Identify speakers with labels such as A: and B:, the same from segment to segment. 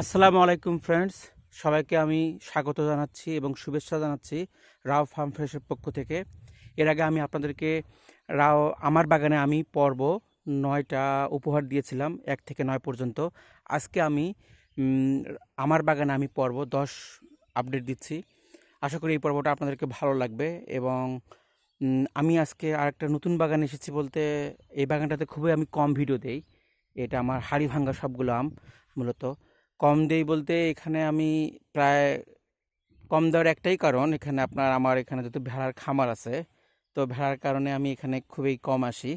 A: আসসালামু আলাইকুম ফ্রেন্ডস সবাইকে আমি স্বাগত জানাচ্ছি এবং শুভেচ্ছা জানাচ্ছি রাও ফার্ম ফ্রেশের পক্ষ থেকে। এর আগে আমি আপনাদেরকে রাও, আমার বাগানে আমি পর্ব নয়টা উপহার দিয়েছিলাম, এক থেকে নয় পর্যন্ত। আজকে আমি আমার বাগানে আমি পর্ব দশ আপডেট দিচ্ছি। আশা করি এই পর্বটা আপনাদেরকে ভালো লাগবে এবং আমি আজকে আরেকটা নতুন বাগানে এসেছি বলতে, এই বাগানটাতে খুবই আমি কম ভিডিও দেই। এটা আমার হাড়ি ভাঙ্গা সবগুলো আম, মূলত। কম দেই বলতে এখানে আমি প্রায় কম দেওয়ার একটাই কারণ। এখানে আপনার আমার এখানে যেহেতু ভেড়ার খামার আছে, তো ভেড়ার কারণে আমি এখানে খুবই কম আসি।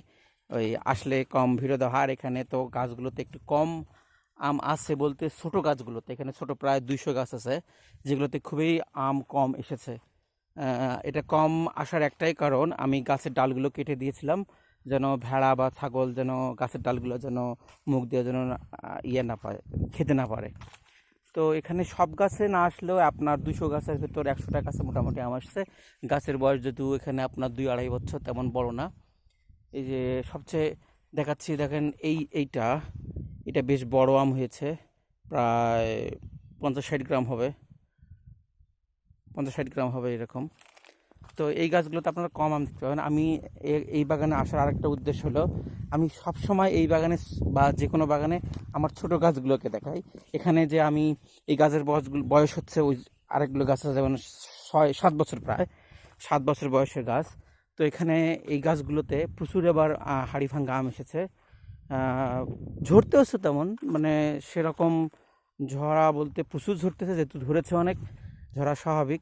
A: ওই আসলে কম ভিড় দেওয়া। আর এখানে তো গাছগুলোতে একটু কম আম আছে বলতে ছোট গাছগুলোতে। এখানে ছোট প্রায় দুইশো গাছ আছে, যেগুলোতে খুবই আম কম এসেছে। এটা কম আসার একটাই কারণ। আমি গাছের ডালগুলো কেটে দিয়েছিলাম। যেন ভেড়া বা ছাগল যেন গাছের ডালগুলো যেন মুখ দিয়ে যেন ইয়ে না পায়, খেতে না পারে। তো এখানে সব গাছে না আসলেও আপনার দুশো গাছের ভেতর একশোটা গাছে মোটামুটি আম আসছে। গাছের বয়স যেহেতু এখানে আপনার দুই আড়াই বছর তেমন বড় না। এই যে সবচেয়ে দেখাচ্ছি, দেখেন এই, এইটা, এটা বেশ বড় আম হয়েছে, প্রায় পঞ্চাশ ষাট গ্রাম হবে। পঞ্চাশ ষাট গ্রাম হবে এরকম। তো এই গাছগুলোতে আপনারা কম আম দেখতে পাবেন। আমি এই বাগানে আসার আরেকটা উদ্দেশ্য হলো আমি সব সময় এই বাগানে বা যে কোনো বাগানে আমার ছোট গাছগুলোকে দেখাই। এখানে যে আমি এই গাছের বয়সগুলো বয়স হচ্ছে ওই আরেকগুলো গাছ আছে যেমন ছয় সাত বছর প্রায় সাত বছর বয়সের গাছ। তো এখানে এই গাছগুলোতে প্রচুর এবার আহ, হাড়ি ভাঙ্গা আম এসেছে। ঝরতেওছে তেমন মানে সেরকম ঝরা বলতে প্রচুর ঝরতেছে যেহেতু ধরেছে অনেক ঝরা স্বাভাবিক।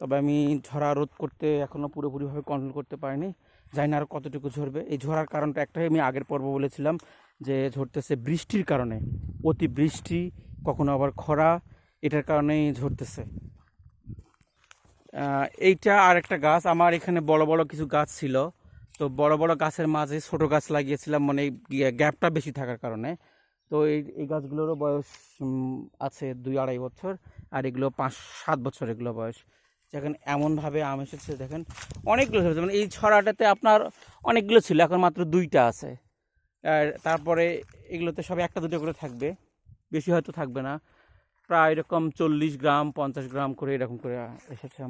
A: তবে আমি ঝরা রোধ করতে এখনও পুরোপুরিভাবে কন্ট্রোল করতে পারিনি। জানি না আর কতটুকু ঝরবে। এই ঝরার কারণটা একটাই আমি আগের পর্ব বলেছিলাম যে ঝরতেছে বৃষ্টির কারণে। অতি বৃষ্টি কখনো আবার খরা, এটার কারণেই ঝরতেছে। এইটা আর একটা গাছ। আমার এখানে বড় বড় কিছু গাছ ছিল। তো বড় বড় গাছের মাঝে ছোট গাছ লাগিয়েছিলাম মানে গ্যাপটা বেশি থাকার কারণে। তো এই এই গাছগুলোরও বয়স আছে দুই আড়াই বছর, আর এগুলো পাঁচ সাত বছর এগুলো বয়স। দেখেন, এমনভাবে আম এসেছে, দেখেন, অনেকগুলো হয়েছে। মানে এই ছড়াটাতে আপনার অনেকগুলো ছিল, এখন মাত্র দুইটা আছে। আর তারপরে এগুলোতে সব একটা দুটো করে থাকবে। বেশি হয়তো থাকবে না। প্রায় এরকম চল্লিশ গ্রাম, পঞ্চাশ গ্রাম করে এরকম করে এসেছে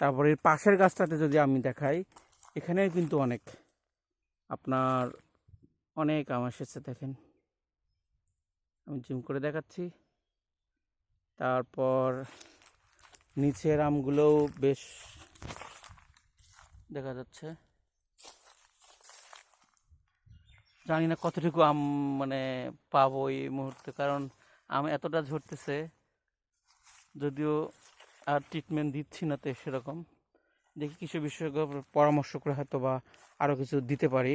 A: তারপরে পাশের গাছটাতে যদি আমি দেখাই এখানে কিন্তু অনেক, আপনার অনেক আম এসেছে, দেখেন। আমি জুম করে দেখাচ্ছি। তারপর নিচের আমগুলোও বেশ দেখা যাচ্ছে। জানি না কতটুকু আম মানে পাবো এই মুহূর্তে, কারণ আম এতটা ঝরতেছে, যদিও আর ট্রিটমেন্ট দিচ্ছি না তো সেরকম। দেখি কৃষি বিশেষজ্ঞ পরামর্শ করে হয়তো বা আরও কিছু দিতে পারি।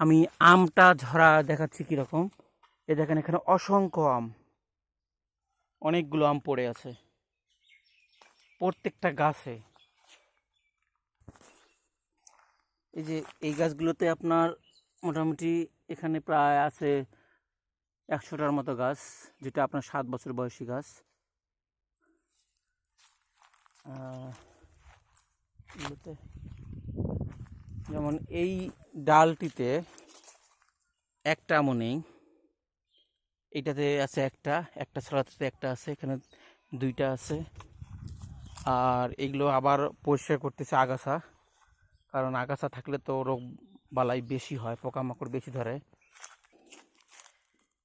A: আমি আমটা ঝরা দেখাচ্ছি কীরকম। এ দেখেন এখানে অসংখ্য আম, অনেকগুলো আম পড়ে আছে। প্রত্যেকটা গাছে। এই যে এই গাছগুলোতে আপনার মোটামুটি এখানে প্রায় আছে একশোটার মতো গাছ, যেটা আপনার সাত বছর বয়সী গাছ। যেমন এই ডালটিতে একটা আমও নেই এইটাতে আছে একটা একটা ছড়াতে একটা আছে, এখানে দুইটা আছে। আর এগুলো আবার পরিষ্কার করতেছে আগাছা। কারণ আগাছা থাকলে তো রোগ বালাই বেশি হয়, পোকামাকড় বেশি ধরে।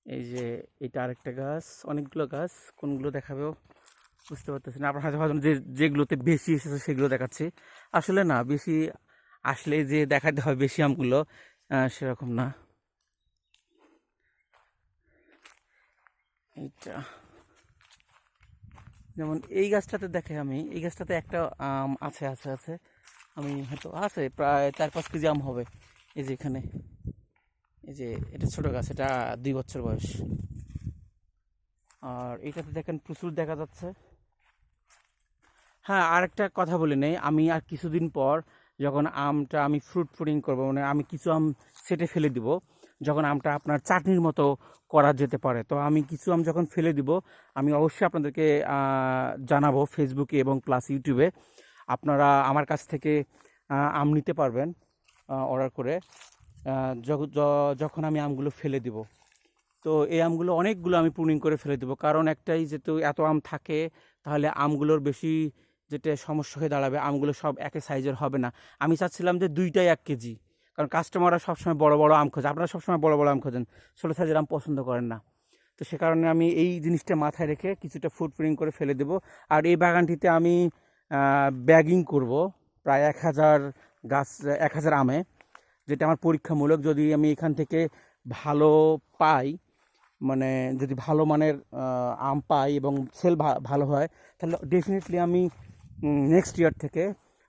A: এই যে এটা আরেকটা গাছ, অনেকগুলো গাছ, কোনগুলো দেখাবেও বুঝতে পারতেছি না। আপনার হয়তো যে, যেগুলোতে বেশি এসেছে সেগুলো দেখাচ্ছি। আসলে না, বেশি আসলে যে দেখাতে হয় বেশি আমগুলো সেরকম না। এইটা। যেমন এই গাছটাতে দেখে আমি, এই গাছটাতে একটা আম আছে আছে আছে। আমি হয়তো, আছে, প্রায় চার পাঁচ কেজি আম হবে। এই যে এখানে। এই যে এটা ছোটো গাছ, এটা দুই বছর বয়স। আর এটাতে দেখেন প্রচুর দেখা যাচ্ছে। হ্যাঁ আর একটা কথা বলে নেই। আমি আর কিছুদিন পর যখন আমটা আমি ফ্রুট ফুডিং করব মানে আমি কিছু আম সেটে ফেলে দিব, যখন আমটা আপনার চাটনির মতো করা যেতে পারে। তো আমি কিছু আম যখন ফেলে দিব, আমি অবশ্যই আপনাদেরকে জানাব ফেসবুকে এবং প্লাস ইউটিউবে আপনারা আমার কাছ থেকে আম নিতে পারবেন অর্ডার করে যখন আমি আমগুলো ফেলে দিব। তো এই আমগুলো অনেকগুলো আমি প্রুনিং করে ফেলে দেবো। কারণ একটাই যেহেতু এত আম থাকে, তাহলে আমগুলোর বেশি যেটা সমস্যা হয়ে দাঁড়াবে, আমগুলো সব একই সাইজের হবে না। আমি চাচ্ছিলাম যে দুইটাই এক কেজি। কারণ কাস্টমাররা সবসময় বড় বড় আম খোঁজে। আপনারা সবসময় বড় বড় আম খোঁজেন। ছোটো সাইজের আম পছন্দ করেন না। তো সে কারণে আমি এই জিনিসটা মাথায় রেখে কিছুটা ফুড প্রিন্ট করে ফেলে দেবো। আর এই বাগানটিতে আমি ব্যাগিং করব প্রায় এক হাজার গাছ, এক হাজার আমে। যেটা আমার পরীক্ষামূলক। যদি আমি এখান থেকে ভালো পাই মানে যদি ভালো মানের আম পাই এবং সেল ভালো হয়, তাহলে ডেফিনেটলি আমি নেক্সট ইয়ার থেকে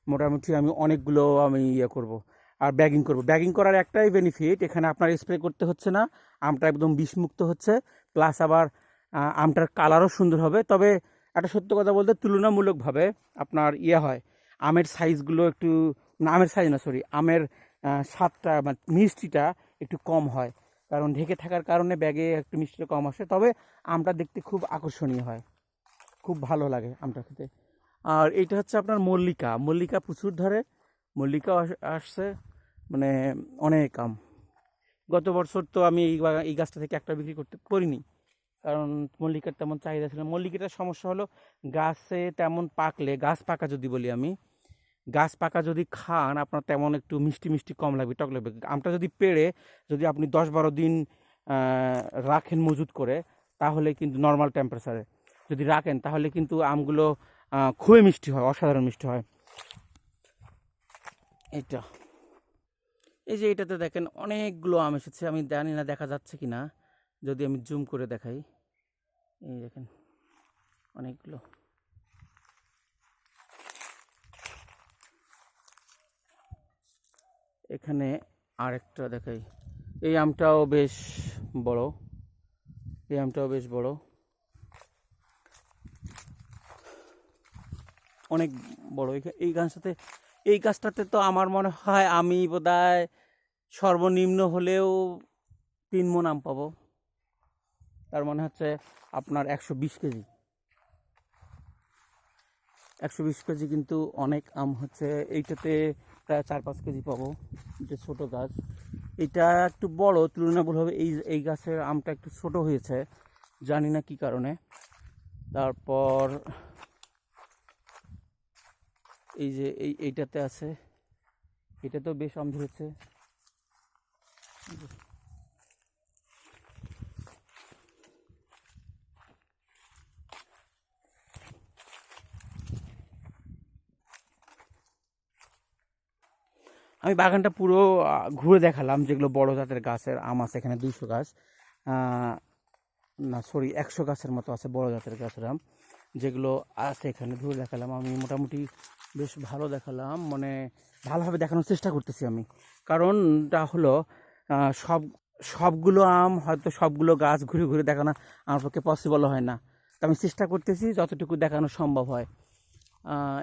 A: মোটামুটি আমি অনেকগুলো আমি ইয়ে করব, আর ব্যাগিং করব। ব্যাগিং করার একটাই বেনিফিট এখানে আপনার স্প্রে করতে হচ্ছে না, আমটা একদম বিষমুক্ত হচ্ছে প্লাস আবার আমটার কালারও সুন্দর হবে। তবে একটা সত্য কথা বলতে, তুলনামূলকভাবে আপনার ইয়ে হয়, আমের সাইজগুলো একটু, না, আমের সাইজ না সরি আমের স্বাদটা মানে মিষ্টিটা একটু কম হয়, কারণ ঢেকে থাকার কারণে ব্যাগে একটু মিষ্টিটা কম আসে। তবে আমটা দেখতে খুব আকর্ষণীয় হয়, খুব ভালো লাগে আমটা খেতে। আর এইটা হচ্ছে আপনার মল্লিকা। মল্লিকা প্রচুর ধরে। মল্লিকা আস- আসছে মানে অনেক আম। গত বছর তো আমি এই এই গাছটা থেকে একটা বিক্রি করতে করিনি, কারণ মল্লিকার তেমন চাহিদা ছিল মল্লিকাটার সমস্যা হলো গাছে তেমন পাকলে, গাছ পাকা যদি বলি আমি, গাছ পাকা যদি খান, আপনার তেমন একটু মিষ্টি মিষ্টি কম লাগবে, টক লাগবে। আমটা যদি পেড়ে, যদি আপনি দশ বারো দিন রাখেন মজুত করে, তাহলে কিন্তু নর্মাল টেম্পারেচারে যদি রাখেন, তাহলে কিন্তু আমগুলো খুবই মিষ্টি হয়, অসাধারণ মিষ্টি হয়। এটা এই যে এটাতে দেখেন অনেকগুলো আম এসেছে, আমি জানি না দেখা যাচ্ছে কি না যদি আমি জুম করে দেখাই। এই দেখেন, অনেকগুলো। এখানে আরেকটা দেখাই। এই আমটাও বেশ বড়। এই আমটাও বেশ বড়। অনেক বড়। এই- গাছটাতে এই গাছটাতে তো আমার মনে হয় আমি বোধহয় সর্বনিম্ন হলেও তিন মন আম পাবো। তার মনে হচ্ছে আপনার একশো বিশ কেজি। একশো বিশ কেজি কিন্তু অনেক আম হচ্ছে, এইটাতে প্রায় চার পাঁচ কেজি পাবো, যে ছোট গাছ। এটা একটু বড়, তুলনামূলকভাবে এই এই গাছের আমটা একটু ছোট হয়েছে, জানি না কি কারণে। তারপর এই যে এই এইটাতে আছে। এটা তো বেশ আম ধরেছে। আমি বাগানটা পুরো ঘুরে দেখালাম যেগুলো বড় জাতের গাছের আম আছে এখানে দুইশো গাছ। না সরি একশো গাছের মতো আছে বড় জাতের গাছের আম, যেগুলো আছে এখানে। ঘুরে দেখালাম। আমি মোটামুটি বেশ ভালো দেখালাম মানে ভালোভাবে দেখানোর চেষ্টা করতেছি আমি। কারণটা হলো সব, সবগুলো আম হয়তো সবগুলো গাছ ঘুরে ঘুরে দেখানো আমার পক্ষে পসিবল হয় না। তো আমি চেষ্টা করতেছি যতটুকু দেখানো সম্ভব হয়।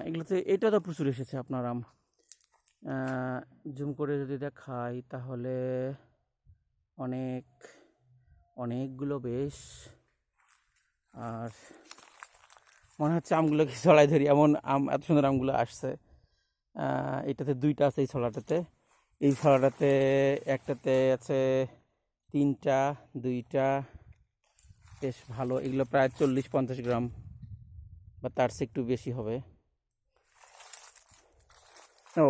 A: এগুলোতে, এটা তো প্রচুর এসেছে আপনার আম। জুম করে যদি দেখাই তাহলে অনেক, অনেকগুলো বেশ। আর মনে হচ্ছে আমগুলোকে ছড়াই ধরি। এমন আম, এত সুন্দর আমগুলো আসছে। এটাতে দুইটা আছে এই ছড়াটাতে। এই ছড়াটাতে একটাতে আছে তিনটা, দুইটা, বেশ ভালো। এগুলো প্রায় চল্লিশ, পঞ্চাশ গ্রাম। বা তার চেয়ে একটু বেশি হবে। ও,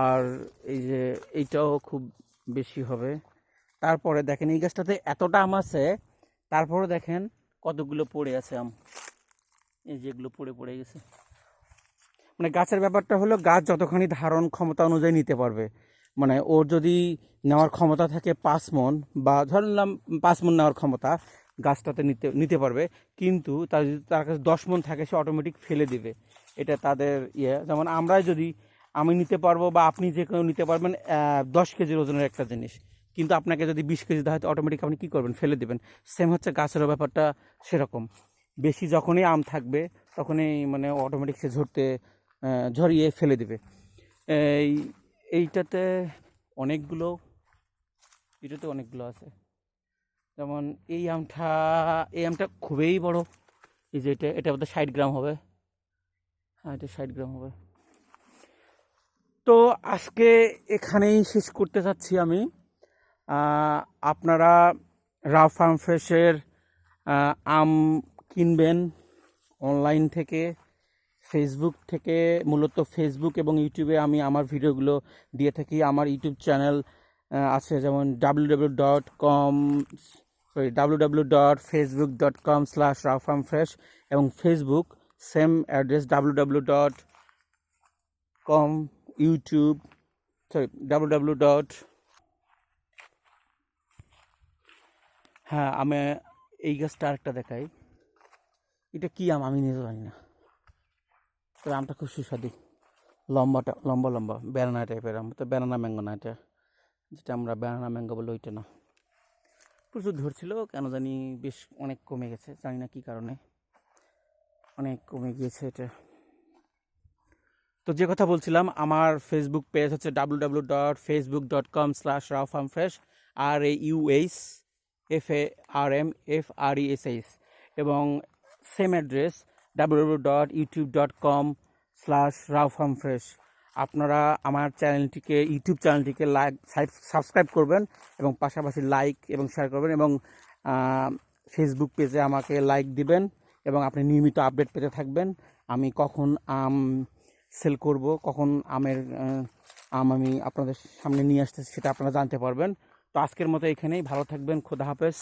A: আর এই যে এইটাও খুব বেশি হবে। তারপরে দেখেন, এই গাছটাতে এতটা আম আছে, তারপরে দেখেন কতগুলো পড়ে আছে আম। এই যেগুলো পড়ে পড়ে গেছে। মানে গাছের ব্যাপারটা হলো গাছ যতখানি ধারণ ক্ষমতা অনুযায়ী নিতে পারবে। মানে ওর যদি নেওয়ার ক্ষমতা থাকে পাঁচ মন বা ধরে নিলাম পাঁচ মন নেওয়ার ক্ষমতা গাছটাতে নিতে নিতে পারবে। কিন্তু তার যদি তার কাছে দশ মন থাকে সে অটোমেটিক ফেলে দিবে। এটা তাদের ইয়ে। যেমন আমরা যদি আমি নিতে পারব বা আপনি যে কেউ নিতে পারবেন দশ কেজির ওজনের একটা জিনিস। কিন্তু আপনাকে যদি বিশ কেজি দেওয়া হয় অটোমেটিক আপনি কী করবেন? ফেলে দেবেন। সেম হচ্ছে গাছেরও ব্যাপারটা সেরকম। বেশি যখনই আম থাকবে, তখনই মানে অটোমেটিক সে ঝরতে ঝরিয়ে ফেলে দেবে। এই, এইটাতে অনেকগুলো, এটাতে অনেকগুলো আছে। যেমন এই আমটা এই আমটা খুবই বড়। এই যে এটা এটা বোধহয় ষাট গ্রাম হবে। হ্যাঁ এটা ষাট গ্রাম হবে। তো আজকে এখানেই শেষ করতে চাচ্ছি আমি। আপনারা রাও ফার্ম ফ্রেশের আম কিনবেন অনলাইন থেকে ফেসবুক থেকে, মূলত ফেসবুক এবং ইউটিউবে আমি আমার ভিডিওগুলো দিয়ে থাকি। আমার ইউটিউব চ্যানেল আছে যেমন W W dot com sorry W W dot Facebook dot com slash Rao farm fresh এবং Facebook same address W W dot com YouTube sorry W W dot হ্যাঁ আমি এই গাছটা আরেকটা দেখাই। এটা কি আম? আমি নিজে জানি না। তবে আমটা খুব সুস্বাদু। লম্বাটা, লম্বা লম্বা। ব্যানানা টাইপের আম। তো ব্যানানা ম্যাঙ্গো না এটা, যেটা আমরা ব্যানানা ম্যাঙ্গো বলে ওইটা না। প্রচুর ধরছিল, কেন জানি বেশ অনেক কমে গেছে। জানি না কী কারণে। অনেক কমে গিয়েছে এটা। তো যে কথা বলছিলাম, আমার ফেসবুক পেজ হচ্ছে W W dot Facebook dot com slash Rao farm fresh R A UH F A R M F R E S H এবং same address W W dot YouTube dot com slash Rao farm fresh আপনারা আমার চ্যানেলটিকে YouTube চ্যানেলটিকে like subscribe করবেন এবং পাশাপাশি like এবং share করবেন এবং ফেসবুক পেজে আমাকে লাইক দিবেন এবং আপনি নিয়মিত আপডেট পেতে থাকবেন। আমি কখন আম সেল করব, কখন আমের আম আমি আপনাদের সামনে নিয়ে আসতেছি সেটা আপনারা জানতে পারবেন। তো আজকের মতো এখানেই, ভালো থাকবেন, খোদা হাফেজ।